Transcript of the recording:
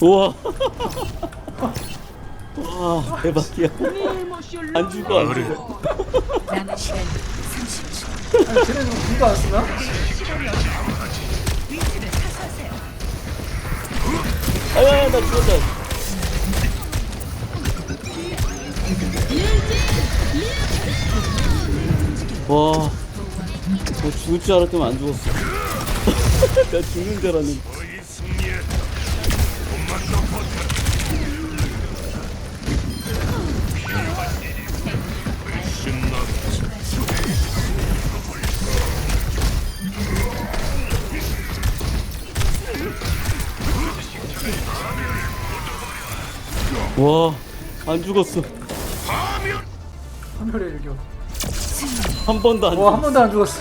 우와. 와 대박이야. 안 죽어 안 죽어. 남은 시간 30초. 아니 쟤네 지금 궁도 안 쓰나? 아야 나 죽었다. 와. 나 죽을 줄 알았더니 안 죽었어. 나 죽는 줄 알았는데. 와, 안 죽었어. 한별의 일격 한 번도 안 와한 죽었어. 번도 안 죽었어